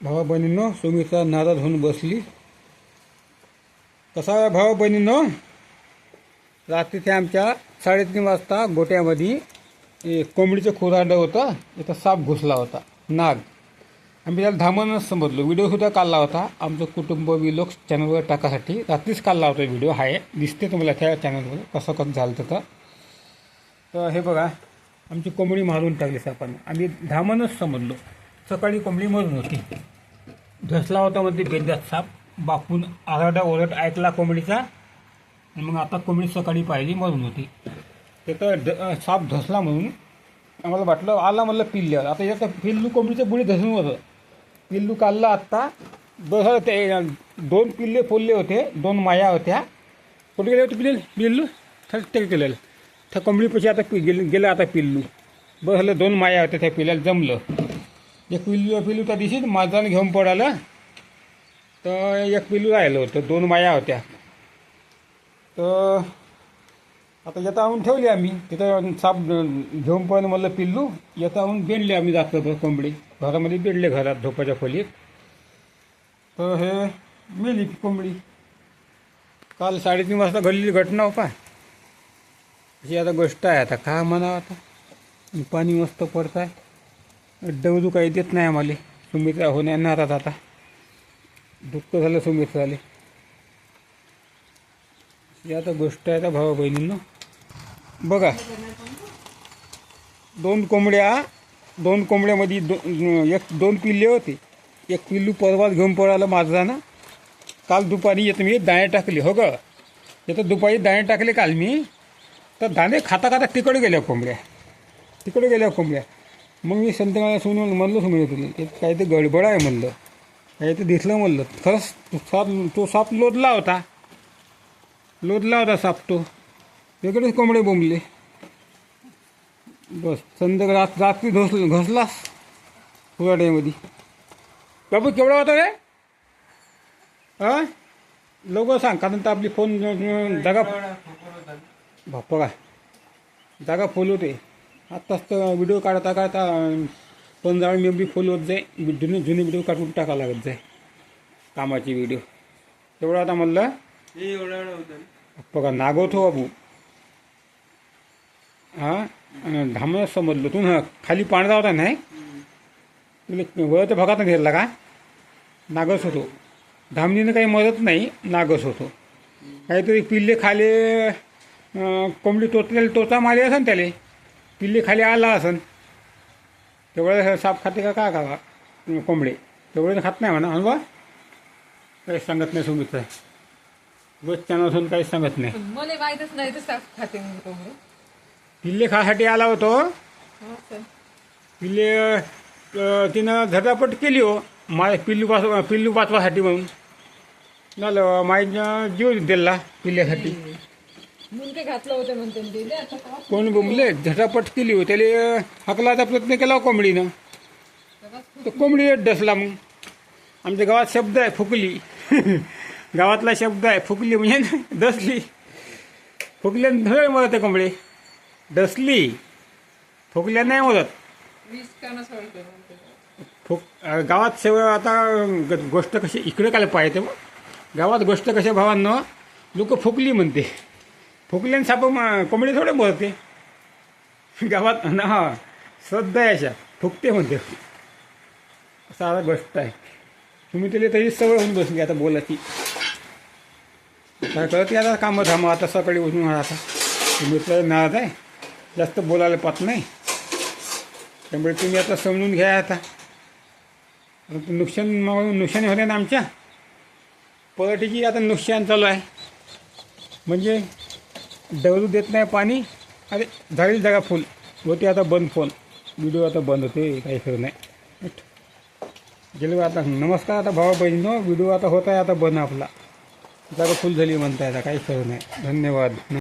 भावा बहिणींनो सुमित्रा नाराज होऊन बसली. कसा आहे भावा बहिणींनो? रात्रीच्या आमच्या साडेतीन वाजता गोट्यामध्ये एक कोंबडीचं खुराडं होतं. इथं साप घुसला होता नाग. आम्ही त्याला धामनच समजलो व्हिडिओसुद्धा काढला होता. आमचं कुटुंब विलोक चॅनलवर टाकासाठी रात्रीच काढला होता व्हिडिओ आहे दिसते तुम्हाला त्या चॅनलवर कसं कसं झालं तर. तर हे बघा आमची कोंबडी मारून टाकली सापानं. आम्ही धामनच समजलो सकाळी कोंबडी मरून होती. धसला होता मध्ये बेंदात साप. बापून आराडा ओरड ऐकला कोंबडीचा. मग आता कोंबडी सकाळी पाहिली मरून होती. ते तर ड साप धसला म्हणून आम्हाला वाटलं आला म्हणलं पिल्ल्यावर. आता याचं पिल्लू कोंबडीचं बुडी धसून होतं. पिल्लू काढला आत्ता. बसलं ते दोन पिल्ले फोडले होते दोन माया होत्या. कुठे गेले होते पिल्ले? पिल्लू? ते केलेलं त्या कोंबडीपाशी आता पि गेलं गेलं आता पिल्लू. बसलं दोन माया होत्या त्या पिल्ल्याला जमलं. एक पिल्लू पिल्लू त्या दिवशी माझानं घेऊन पडालं तर एक पिल्लू राहिलं होतं दोन माया होत्या. तर आता येता आणून ठेवली आम्ही. तिथं साप घेऊन पण म्हणलं पिल्लू येता आणून बेडले आम्ही जातो कोंबडी. घरामध्ये बेडले घरात झोपाच्या खोलीत. तर हे मेली कोंबडी. काल साडेतीन वाजता घडलेली घटना हो पा. अशी आता गोष्ट आहे आता का म्हणावं आता? पाणी मस्त पडत आहे डवजू काही देत नाही आम्हाला. सुमित्रा होण्या नाराज आता. दुःख झालं सुमित्राले झाले. ही आता गोष्ट आहे आता भावा बहिणीनं. बघा. दोन कोंबड्या दोन कोंबड्यामध्ये दो एक दोन पिल्ले होते. एक पिल्लू परवाच घेऊन पळालं माझानं. काल दुपारी येतं मी दाणे टाकले. हो ग येतं दुपारी दाणे टाकले काल मी. तर दाणे खाता खाता तिकडे गेल्या कोंबड्या. तिकडे गेल्या कोंबड्या. मग मी संध्याकाळी सुन म्हणलं सुमिळ तुला काही ते गडबड आहे म्हणलं. काही ते दिसलं म्हणलं. खरंच तो साप तो साप लोदला होता. लोदला होता साप तो. वेगळेच कोंबडे बोंबले. बस संध्याकाळी रात रात्री घोस घोसलास फुगाड्यामध्ये बाबू केवढा होता रे? हां? लवकर सांग कारण तर आपली फोन जागा बाप्पा का जागा फुल होते. आत्ताच तर व्हिडिओ काढता काढता पण जाऊन मेमरी फुल होत जाई जुने जुने व्हिडिओ काढून टाकावं लागत जाय. कामाची व्हिडिओ. तेवढं आता म्हणलं एवढा एवढा बघा नागवतो बाबू. हां? धामणं समजलो तू ना खाली पाण्याचा होता नाही? तुला वळत भागात घेतला का? नागस होतो. धामणीनं काही मदत नाही नागस होतो. काहीतरी पिल्ले खाले कोंबडी टोचलेले टोचा मारली असन त्याले. पिल्ले खाली आला असन तेवढं साप खाते का का का कोंबडे. तेवढं खात नाही म्हणा. अनुभव काही सांगत नाही सुमित्र बस त्यांना असून काही सांगत नाही. मला माहीतच नाही तर साप खाते म्हणून कोंबडी. पिल्ले खासाठी आला होतो. हो. पिल्ले तिनं झटापट केली हो. माय पिल्लू वाच पिल्लू वाचवासाठी म्हणून. झालं माईनं जीव दिला पिल्ल्यासाठी. मुंडके घातलं होतं म्हणते ना आता कोण बोंबले झटापट केली हो त्याला हकलाचा प्रयत्न केला हो कोंबडीनं. तर कोंबडी डसला मग. आमच्या गावात शब्द आहे फुकली. गावातला शब्द आहे फुकली म्हणजे ना, डसली फुकल्यानं धळे मरते कोंबडे. डसली. फुकल्या नाही मरत. वीस काना सोडते म्हणते. फुक अं, गावात सेवा आता ग- गोष्ट कशी इकडे काय पाहिजे मग गावात गोष्ट कशा भावांनो लोक फुकली म्हणते. फुकल्याने साप म- कोंबडी थोडे बोलते. गावात ना हा श्रद्धा आहे अशा फुकते म्हणते. असं गोष्ट आहे. तुम्ही त्याला तरी सवय होऊन बसली आता बोलायची काय कळत आता कामं थांबा आता सकाळी उठून राहता तुम्ही तर नाराज आहे जास्त बोलायला पाहत नाही. त्यामुळे तुम्ही आता समजून घ्या आता. नुकसान मग नुकसान होते ना आमच्या. पराठीची आता नुकसान चालू आहे. म्हणजे डवलू देत नाही पाणी अरे झाली जागा फुल होते आता बंद फोन व्हिडिओ आता बंद होते काही खरं नाही. गेलो आता. नमस्कार आता भावा बहिणीनो व्हिडिओ आता होत आहे आता बंद आपला. जागा फुल झाली म्हणताय आता काही खरं नाही. धन्यवाद.